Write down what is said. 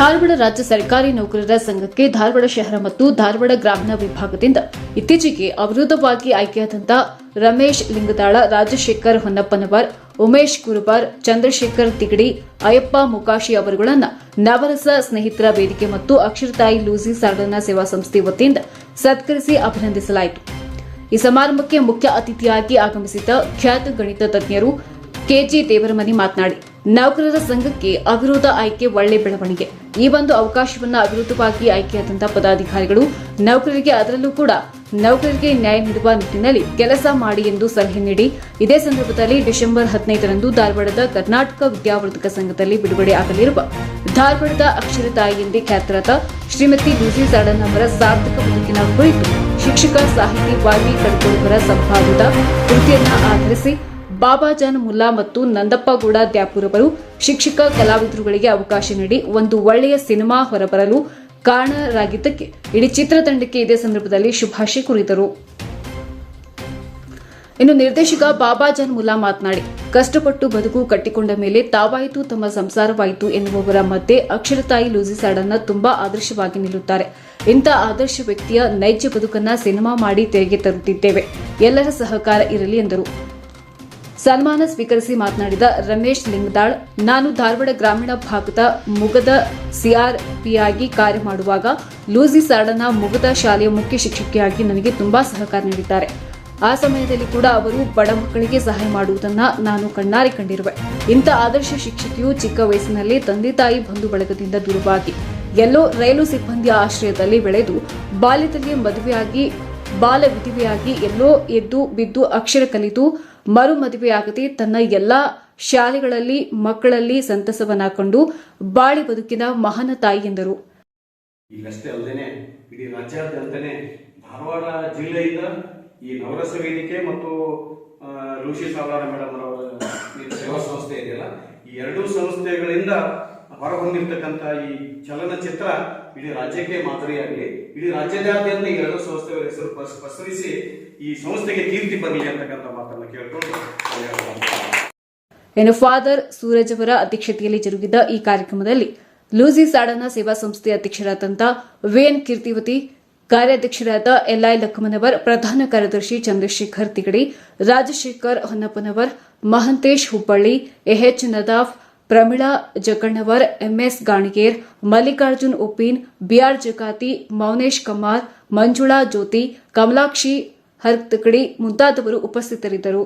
ಧಾರವಾಡ ರಾಜ್ಯ ಸರ್ಕಾರಿ ನೌಕರರ ಸಂಘಕ್ಕೆ ಧಾರವಾಡ ಶಹರ ಮತ್ತು ಧಾರವಾಡ ಗ್ರಾಮೀಣ ವಿಭಾಗದಿಂದ ಇತ್ತೀಚೆಗೆ ಅವಿರೋಧವಾಗಿ ಆಯ್ಕೆಯಾದಂತ ರಮೇಶ್ ಲಿಂಗದಾಳ, ರಾಜಶೇಖರ್ ಹೊನ್ನಪ್ಪನವರ್, ಉಮೇಶ್ ಕುರುಬಾರ್, ಚಂದ್ರಶೇಖರ್ ತಿಗಡಿ, ಅಯ್ಯಪ್ಪ ಮುಕಾಶಿ ಅವರುಗಳನ್ನು ನವರಸ ಸ್ನೇಹಿತರ ವೇದಿಕೆ ಮತ್ತು ಅಕ್ಷರತಾಯಿ ಲೂಸಿ ಸಾಧನಾ ಸೇವಾ ಸಂಸ್ಥೆ ವತಿಯಿಂದ ಸತ್ಕರಿಸಿ ಅಭಿನಂದಿಸಲಾಯಿತು. ಈ ಸಮಾರಂಭಕ್ಕೆ ಮುಖ್ಯ ಅತಿಥಿಯಾಗಿ ಆಗಮಿಸಿದ ಖ್ಯಾತ ಗಣಿತ ತಜ್ಞರು ಕೆಜಿ ದೇವರಮನಿ ಮಾತನಾಡಿ. ನೌಕರರ ಸಂಘಕ್ಕೆ ಅವಿರೋಧ ಆಯ್ಕೆ ಒಳ್ಳೆ ಬೆಳವಣಿಗೆ. ಈ ಒಂದು ಅವಕಾಶವನ್ನು ಅವಿರೋಧವಾಗಿ ಆಯ್ಕೆಯಾದಂತಹ ಪದಾಧಿಕಾರಿಗಳು ನೌಕರರಿಗೆ ಅದರಲ್ಲೂ ಕೂಡ ನೌಕರರಿಗೆ ನ್ಯಾಯ ನೀಡುವ ನಿಟ್ಟಿನಲ್ಲಿ ಕೆಲಸ ಮಾಡಿ ಎಂದು ಸಲಹೆ ನೀಡಿ, ಇದೇ ಸಂದರ್ಭದಲ್ಲಿ ಡಿಸೆಂಬರ್ ಹದಿನೈದರಂದು ಧಾರವಾಡದ ಕರ್ನಾಟಕ ವಿದ್ಯಾವರ್ಧಕ ಸಂಘದಲ್ಲಿ ಬಿಡುಗಡೆ ಆಗಲಿರುವ ಧಾರವಾಡದ ಅಕ್ಷರ ತಾಯಿ ಎಂದೇ ಖ್ಯಾತರಾದ ಶ್ರೀಮತಿ ಗುಜಿ ಸಾಡನ್ ಅವರ ಸಾರ್ಥಕ ಬದುಕಿನ ಕುರಿತು ಶಿಕ್ಷಕ ಸಾಹಿತಿ ವಾಲ್ಮೀಕಿ ಕಡ್ಕೋಳವರ ಸಂಪಾದಿತ ಕೃತಿಯನ್ನು ಆಧರಿಸಿ ಬಾಬಾಜಾನ್ ಮುಲ್ಲಾ ಮತ್ತು ನಂದಪ್ಪಗೌಡ ದ್ಯಾಪುರ್ ಅವರು ಶಿಕ್ಷಕ ಕಲಾವಿದರುಗಳಿಗೆ ಅವಕಾಶ ನೀಡಿ ಒಂದು ಒಳ್ಳೆಯ ಸಿನಿಮಾ ಹೊರಬರಲು ಕಾರಣರಾಗಿದ್ದಕ್ಕೆ ಇಡೀ ಚಿತ್ರತಂಡಕ್ಕೆ ಇದೇ ಸಂದರ್ಭದಲ್ಲಿ ಶುಭಾಶಯ ಕೋರಿದರು. ಇನ್ನು ನಿರ್ದೇಶಕ ಬಾಬಾಜಾನ್ ಮುಲ್ಲಾ ಮಾತನಾಡಿ, ಕಷ್ಟಪಟ್ಟು ಬದುಕು ಕಟ್ಟಿಕೊಂಡ ಮೇಲೆ ತಾವಾಯಿತು ತಮ್ಮ ಸಂಸಾರವಾಯಿತು ಎನ್ನುವವರ ಮಧ್ಯೆ ಅಕ್ಷರತಾಯಿ ಲೂಸಿ ಸಾಡನ್ನ ತುಂಬಾ ಆದರ್ಶವಾಗಿ ನಿಲ್ಲುತ್ತಾರೆ. ಇಂಥ ಆದರ್ಶ ವ್ಯಕ್ತಿಯ ನೈಜ ಬದುಕನ್ನ ಸಿನಿಮಾ ಮಾಡಿ ತೆರೆಗೆ ತರುತ್ತಿದ್ದೇವೆ. ಎಲ್ಲರ ಸಹಕಾರ ಇರಲಿ ಎಂದರು. ಸನ್ಮಾನ ಸ್ವೀಕರಿಸಿ ಮಾತನಾಡಿದ ರಮೇಶ್ ಲಿಂಗದಾಳ್, ನಾನು ಧಾರವಾಡ ಗ್ರಾಮೀಣ ಭಾಗದ ಮುಗದ ಸಿಆರ್ಪಿಯಾಗಿ ಕಾರ್ಯ ಮಾಡುವಾಗ ಲೂಸಿ ಸಾಡನ ಮುಗದ ಶಾಲೆಯ ಮುಖ್ಯ ಶಿಕ್ಷಕಿಯಾಗಿ ನನಗೆ ತುಂಬಾ ಸಹಕಾರ ನೀಡಿದ್ದಾರೆ. ಆ ಸಮಯದಲ್ಲಿ ಕೂಡ ಅವರು ಬಡ ಮಕ್ಕಳಿಗೆ ಸಹಾಯ ಮಾಡುವುದನ್ನು ನಾನು ಕಣ್ಣಾರೆ ಕಂಡಿರುವೆ. ಇಂಥ ಆದರ್ಶ ಶಿಕ್ಷಕಿಯು ಚಿಕ್ಕ ವಯಸ್ಸಿನಲ್ಲಿ ತಂದೆ ತಾಯಿ ಬಂಧು ಬಳಗದಿಂದ ದೂರವಾಗಿ ಎಲ್ಲೋ ರೈಲು ಸಿಬ್ಬಂದಿಯ ಆಶ್ರಯದಲ್ಲಿ ಬೆಳೆದು ಬಾಲ್ಯದಲ್ಲಿ ಮದುವೆಯಾಗಿ, ಬಾಲ ವಿಧಿವೆಯಾಗಿ ಎಲ್ಲೋ ಎದ್ದು ಬಿದ್ದು ಅಕ್ಷರ ಕಲಿತು ಮರು ಮದುವೆಯಾಗದೆ ತನ್ನ ಎಲ್ಲಾ ಶಾಲೆಗಳಲ್ಲಿ ಮಕ್ಕಳಲ್ಲಿ ಸಂತಸವನ್ನ ಕಂಡು ಬಾಳಿ ಬದುಕಿನ ಮಹಾನ ತಾಯಿ ಎಂದರು. ಈಗಷ್ಟೇ ಅಲ್ಲದೇನೆ ಇಡೀ ರಾಜ್ಯಾದ್ಯಂತನೇ ಧಾರವಾಡ ಜಿಲ್ಲೆಯಿಂದ ಈ ನವರಸ ವೇದಿಕೆ ಮತ್ತು ಲೂಸಿ ಸಾವರಾರ ಮೇಡಮ್ ಅವರ ಸೇವಾ ಸಂಸ್ಥೆ ಇದೆಯಲ್ಲ, ಈ ಎರಡೂ ಸಂಸ್ಥೆಗಳಿಂದ ಹೊರಹೊಮ್ಮಿರ್ತಕ್ಕಂಥ ಈ ಚಲನಚಿತ್ರ ಇಡೀ ರಾಜ್ಯಕ್ಕೆ ಮಾದರಿಯಾಗಲಿ ಇಡೀ ರಾಜ್ಯದಾದ್ಯಂತ ಈ ಎರಡು ಸಂಸ್ಥೆಗಳ ಹೆಸರು ಪಸ್- ಪಸರಿಸಿ ಈ ಸಂಸ್ಥೆಗೆ ಕೀರ್ತಿ ಬರಲಿ ಅಂತಕ್ಕಂಥ ಮಾತನ್ನು ಕೇಳ್ಕೊಂಡು ಏನು ಫಾದರ್ ಸೂರಜ್ ಅಧ್ಯಕ್ಷತೆಯಲ್ಲಿ ಜರುಗಿದ ಈ ಕಾರ್ಯಕ್ರಮದಲ್ಲಿ ಲೂಸಿ ಸಾಡನ ಸೇವಾ ಸಂಸ್ಥೆ ಅಧ್ಯಕ್ಷರಾದಂಥ ವೇನ್ ಕೀರ್ತಿವತಿ, ಕಾರ್ಯಾಧ್ಯಕ್ಷರಾದ ಎಲ್ಐ ಲಕ್ಕಮ್ಮನವರ್, ಪ್ರಧಾನ ಕಾರ್ಯದರ್ಶಿ Chandrashekhar Tigadi, Rajashekhar Honnappanavar, Mahantesh Hubballi A H Nadaf Pramila Jagannavar M S Ganiger, Mallikarjun Uppin, B R Jakati, Mounesh Kamar Manjula Jyoti, Kamalakshi Hartakadi ಮುಂತಾದವರು ಉಪಸ್ಥಿತರಿದ್ದರು.